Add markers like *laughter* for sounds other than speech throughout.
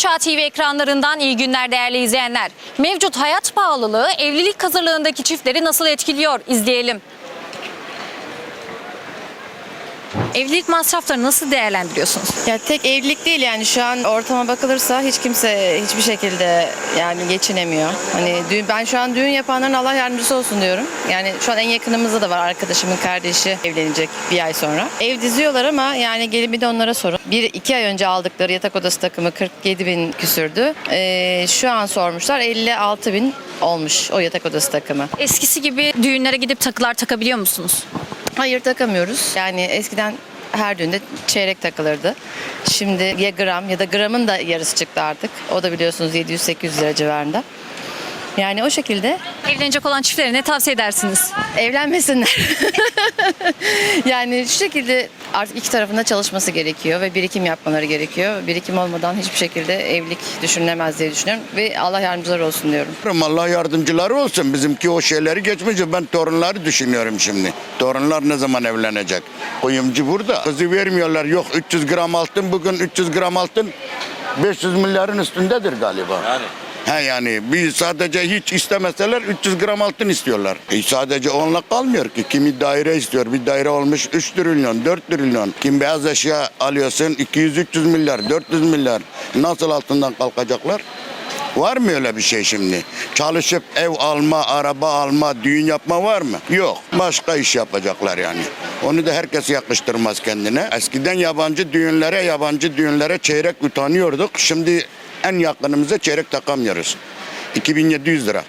Çağ TV ekranlarından iyi günler değerli izleyenler. Mevcut hayat pahalılığı evlilik hazırlığındaki çiftleri nasıl etkiliyor? İzleyelim. Evlilik masraflarını nasıl değerlendiriyorsunuz? Ya tek evlilik değil yani şu an ortama bakılırsa hiç kimse hiçbir şekilde yani geçinemiyor. Hani düğün, ben şu an düğün yapanların Allah yardımcısı olsun diyorum. Yani şu an en yakınımızda da var arkadaşımın kardeşi evlenecek bir ay sonra. Ev diziyorlar ama yani gelin bir de onlara sorun. Bir iki ay önce aldıkları yatak odası takımı 47 bin küsürdü. Ee, şu an sormuşlar 56 bin olmuş o yatak odası takımı. Eskisi gibi düğünlere gidip takılar takabiliyor musunuz? Hayır takamıyoruz. Yani eskiden her düğünde çeyrek takılırdı. Şimdi ya gram ya da gramın da yarısı çıktı artık. O da biliyorsunuz 700-800 lira civarında. Yani o şekilde Evlenecek olan çiftlere ne tavsiye edersiniz? evlenmesinler. *laughs* yani şu şekilde artık iki tarafında çalışması gerekiyor ve birikim yapmaları gerekiyor. Birikim olmadan hiçbir şekilde evlilik düşünülemez diye düşünüyorum ve Allah yardımcıları olsun diyorum. Allah yardımcıları olsun. Bizimki o şeyleri geçmiş. Ben torunları düşünüyorum şimdi. Torunlar ne zaman evlenecek? Kuyumcu burada. Kızı vermiyorlar. Yok 300 gram altın bugün 300 gram altın 500 milyarın üstündedir galiba. Yani. He yani bir sadece hiç istemeseler 300 gram altın istiyorlar. E sadece onunla kalmıyor ki. Kimi daire istiyor. Bir daire olmuş 3 trilyon, 4 trilyon. Kim beyaz eşya alıyorsun 200-300 milyar, 400 milyar. Nasıl altından kalkacaklar? Var mı öyle bir şey şimdi? Çalışıp ev alma, araba alma, düğün yapma var mı? Yok. Başka iş yapacaklar yani. Onu da herkes yakıştırmaz kendine. Eskiden yabancı düğünlere, yabancı düğünlere çeyrek utanıyorduk. Şimdi en yakınımıza çeyrek takamıyoruz. 2700 lira.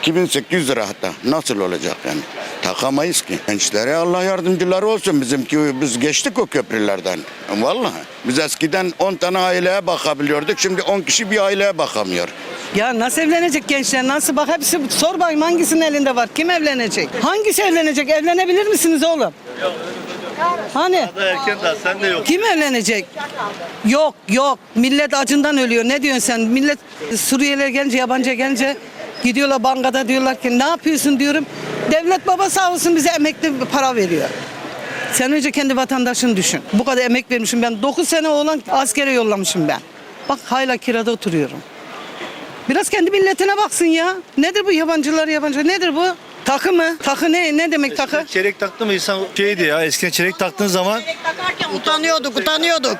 2800 lira hatta. Nasıl olacak yani? Takamayız ki. Gençlere Allah yardımcıları olsun. Bizimki biz geçtik o köprülerden. Vallahi. Biz eskiden 10 tane aileye bakabiliyorduk. Şimdi 10 kişi bir aileye bakamıyor. Ya nasıl evlenecek gençler? Nasıl bak hepsi sor bakayım hangisinin elinde var? Kim evlenecek? Hangisi evlenecek? Evlenebilir misiniz oğlum? Hani? erken daha sen de yok. Kim evlenecek? Yok yok. Millet acından ölüyor. Ne diyorsun sen? Millet Suriyeliler gelince yabancı gelince gidiyorlar bankada diyorlar ki ne yapıyorsun diyorum. Devlet baba sağ olsun bize emekli para veriyor. Sen önce kendi vatandaşını düşün. Bu kadar emek vermişim ben. 9 sene oğlan askere yollamışım ben. Bak hala kirada oturuyorum. Biraz kendi milletine baksın ya. Nedir bu yabancılar yabancı? Nedir bu? Takı mı? Takı ne? Ne demek takı? Çeyrek taktı mı insan şeydi ya eskiden çeyrek taktığın zaman Takarken utanıyorduk, utanıyorduk.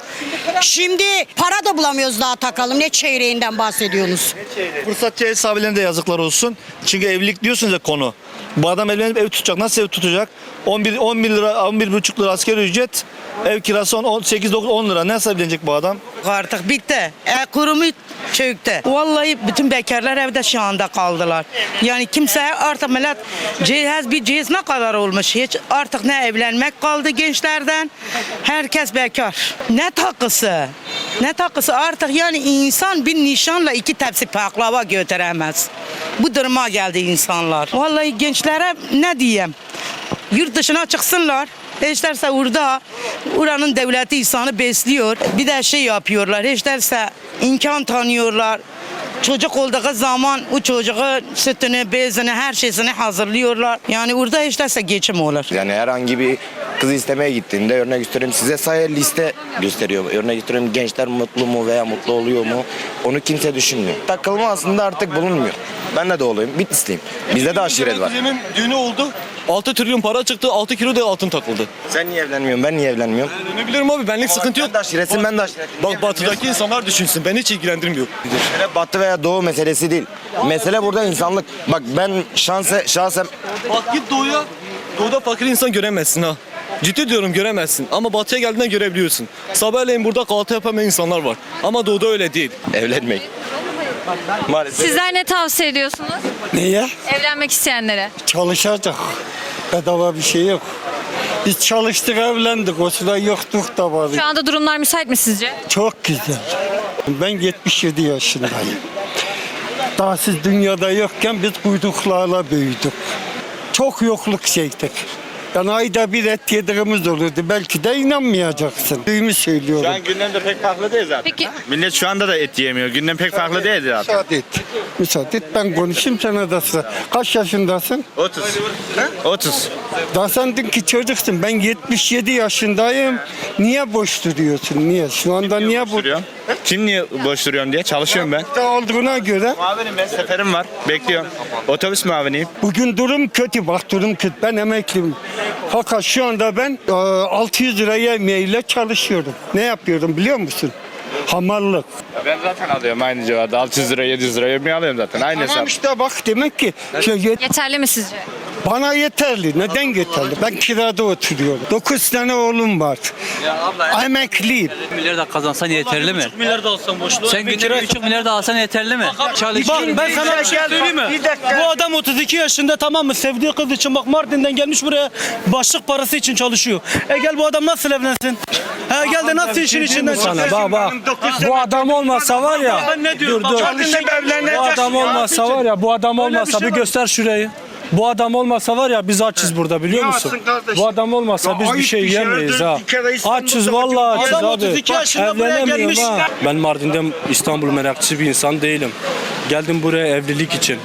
Şimdi para da bulamıyoruz daha takalım. Ne çeyreğinden bahsediyorsunuz? fırsatçı ev sahiplerine de yazıklar olsun. Çünkü evlilik diyorsunuz ya konu. Bu adam evlenip ev tutacak. Nasıl ev tutacak? 11 11 lira 11 buçuk lira asgari ücret. Ev kirası 10 8 9 10 lira. Nasıl evlenecek bu adam? Artık bitti. E, kurumu çöktü. Vallahi bütün bekarlar evde şu anda kaldılar. Yani kimseye artık millet cihaz bir cihaz ne kadar olmuş hiç artık ne evlenmek kaldı gençlerden. Herkes bekar. Ne takısı? Ne takısı artık yani insan bir nişanla iki tepsi baklava götüremez. Bu duruma geldi insanlar. Vallahi gençlere ne diyeyim? Yurt dışına çıksınlar. Hiç derse orada oranın devleti insanı besliyor. Bir de şey yapıyorlar. Hiç derse imkan tanıyorlar. Çocuk olduğu zaman o çocuğu sütünü, bezini, her şeysini hazırlıyorlar. Yani orada hiç derse geçim olur. Yani herhangi bir kız istemeye gittiğinde örnek göstereyim size sayı liste gösteriyor. Örnek göstereyim gençler mutlu mu veya mutlu oluyor mu? Onu kimse düşünmüyor. Takılma aslında artık bulunmuyor. Ben de doğuluyum. Bitlisliyim. Bizde de aşiret var. Kuzenin düğünü oldu. 6 trilyon para çıktı. 6 kilo da altın takıldı. Sen niye evlenmiyorsun? Ben niye evlenmiyorum? Ne bilirim abi benlik sıkıntı yok. Ben de aşiretsin ben de aşiretim. Bak batıdaki insanlar düşünsün. Beni hiç ilgilendirmiyor. Mesele batı veya doğu meselesi değil. Mesele burada insanlık. Bak ben şanse, şahsen Bak git doğuya. Doğuda fakir insan göremezsin ha. Ciddi diyorum göremezsin ama batıya geldiğinde görebiliyorsun. Sabahleyin burada kahvaltı yapamayan insanlar var. Ama doğuda öyle değil. evlenmek. Maalesef. Sizler ne tavsiye ediyorsunuz? Niye? Evlenmek isteyenlere. Çalışacak. Bedava bir şey yok. Biz çalıştık evlendik. O sıra yoktuk da var. Şu anda durumlar müsait mi sizce? Çok güzel. Ben 77 yaşındayım. Daha siz dünyada yokken biz kuyruklarla büyüdük. Çok yokluk çektik. Yani ayda bir et yediğimiz olurdu. Belki de inanmayacaksın. Düğümü söylüyorum. gündemde pek farklı değil zaten. Peki Millet şu anda da et yemiyor. Gündem pek farklı değil zaten. Müsaade et. Müsaade et ben konuşayım sana da sıra. Kaç yaşındasın? 30. 30. Daha sen dün ki çocuksun. Ben 77 yaşındayım. Niye boş duruyorsun? Niye? Şu anda niye boş? duruyorum? Kim niye boş duruyorum diye çalışıyorum ben. Da olduğuna göre Muavinim ben seferim var. Bekliyorum. Otobüs muaviniyim. bugün durum kötü. Bak durum kötü. Ben emekliyim. Fakat şu anda ben e, 600 liraya emeğiyle çalışıyorum. Ne yapıyorum biliyor musun? Hamallık. Ben zaten alıyorum aynı civarda. 600 lira 700 lira yemeği alıyorum zaten. Aynı Tamam hesap. işte bak demek ki şey, yet- Yeterli mi sizce? Bana yeterli. Neden yeterli? Ben kirada oturuyorum. 9 tane oğlum var. Emekliyim. milyar da kazansan yeterli mi? milyar da alsam boş Sen günde 1,5 milyar da alsan yeterli mi? Çalış. Bak ben sana bir şey söyleyeyim mi? Bir dakika. Bu adam 32 yaşında tamam mı? Sevdiği kız için bak Mardin'den gelmiş buraya başlık parası için çalışıyor. E gel bu adam nasıl evlensin? Ha gel de nasıl işin içinden çıksın? baba. Bu adam olmasa var ya. Ben ne diyorum? Dur dur. Çalışıp evlenecek. Bu adam olmasa var ya. Bu adam olmasa bir göster şurayı. Bu adam olmasa var ya biz açız burada biliyor musun? Bu adam olmasa biz bir şey yiyemeyiz ha. Açız vallahi açız Adam abi. 32 yaşında buraya Evlenemiyorum gelmiş. ha. Ben Mardin'den İstanbul merakçısı bir insan değilim. Geldim buraya evlilik için.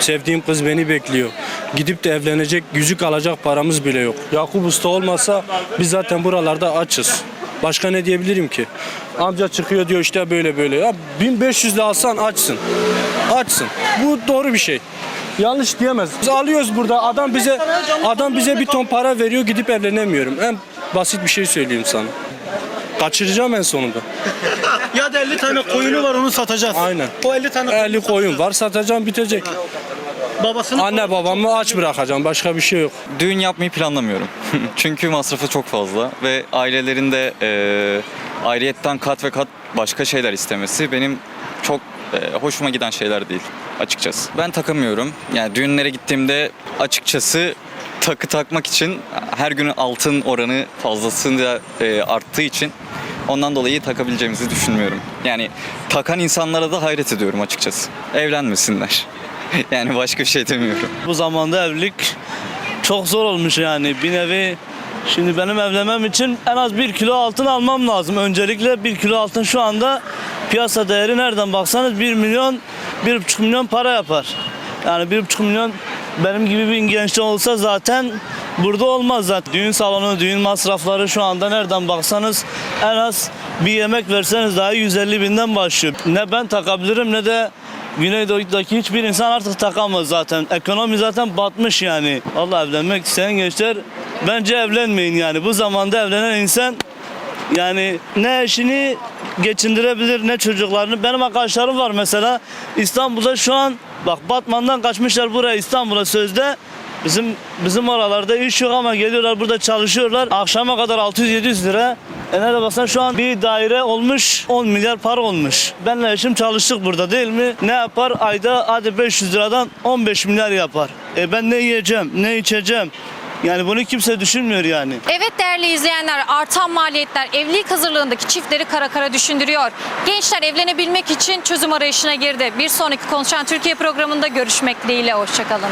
Sevdiğim kız beni bekliyor. Gidip de evlenecek, yüzük alacak paramız bile yok. Yakup Usta olmasa biz zaten buralarda açız. Başka ne diyebilirim ki? Amca çıkıyor diyor işte böyle böyle. Ya 1500 de alsan açsın. Açsın. Bu doğru bir şey. Yanlış diyemez. Biz alıyoruz burada. Adam bize adam bize bir ton para veriyor gidip evlenemiyorum. En basit bir şey söyleyeyim sana. Kaçıracağım en sonunda. *laughs* Ya da 50 tane koyunu var onu satacağız. Aynen. O 50 tane 50 koyun var satacağım bitecek. babasını Anne babamı aç bırakacağım. Başka bir şey yok. Düğün yapmayı planlamıyorum. *laughs* Çünkü masrafı çok fazla ve ailelerinde e, ayrıyetten kat ve kat başka şeyler istemesi benim çok e, hoşuma giden şeyler değil açıkçası. Ben takamıyorum. Yani düğünlere gittiğimde açıkçası takı takmak için her gün altın oranı fazlasıyla e, arttığı için ondan dolayı takabileceğimizi düşünmüyorum. Yani takan insanlara da hayret ediyorum açıkçası. Evlenmesinler. *laughs* yani başka bir şey demiyorum. Bu zamanda evlilik çok zor olmuş yani bir nevi. Şimdi benim evlenmem için en az bir kilo altın almam lazım. Öncelikle bir kilo altın şu anda piyasa değeri nereden baksanız 1 milyon, 1,5 milyon para yapar. Yani 1,5 milyon benim gibi bir gençte olsa zaten burada olmaz zaten. Düğün salonu, düğün masrafları şu anda nereden baksanız en az bir yemek verseniz daha 150 binden başlıyor. Ne ben takabilirim ne de Güneydoğu'daki hiçbir insan artık takamaz zaten. Ekonomi zaten batmış yani. Allah evlenmek isteyen gençler bence evlenmeyin yani. Bu zamanda evlenen insan yani ne eşini geçindirebilir ne çocuklarını. Benim arkadaşlarım var mesela İstanbul'da şu an bak Batman'dan kaçmışlar buraya İstanbul'a sözde. Bizim bizim oralarda iş yok ama geliyorlar burada çalışıyorlar. Akşama kadar 600-700 lira. E nerede baksan şu an bir daire olmuş 10 milyar para olmuş. Benle eşim çalıştık burada değil mi? Ne yapar? Ayda hadi 500 liradan 15 milyar yapar. E ben ne yiyeceğim, ne içeceğim? Yani bunu kimse düşünmüyor yani. Evet değerli izleyenler artan maliyetler evlilik hazırlığındaki çiftleri kara kara düşündürüyor. Gençler evlenebilmek için çözüm arayışına girdi. Bir sonraki Konuşan Türkiye programında görüşmek dileğiyle. Hoşçakalın.